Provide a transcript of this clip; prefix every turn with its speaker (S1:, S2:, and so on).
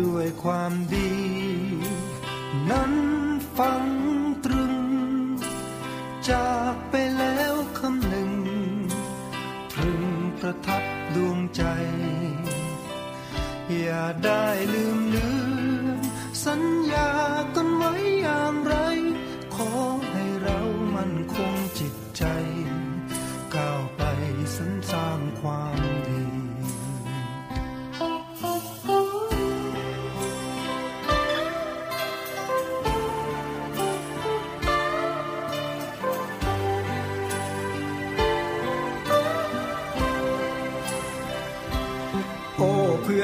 S1: ด้วยความดี นั้นฟังตรึง จากไปแล้วคำหนึ่งตรึงประทับดวงใจ อย่าได้ลืมเลือนสัญญากันไว้อย่างไร ขอให้เรามันคงจิตใจ ก้าวไปสรรสร้างความ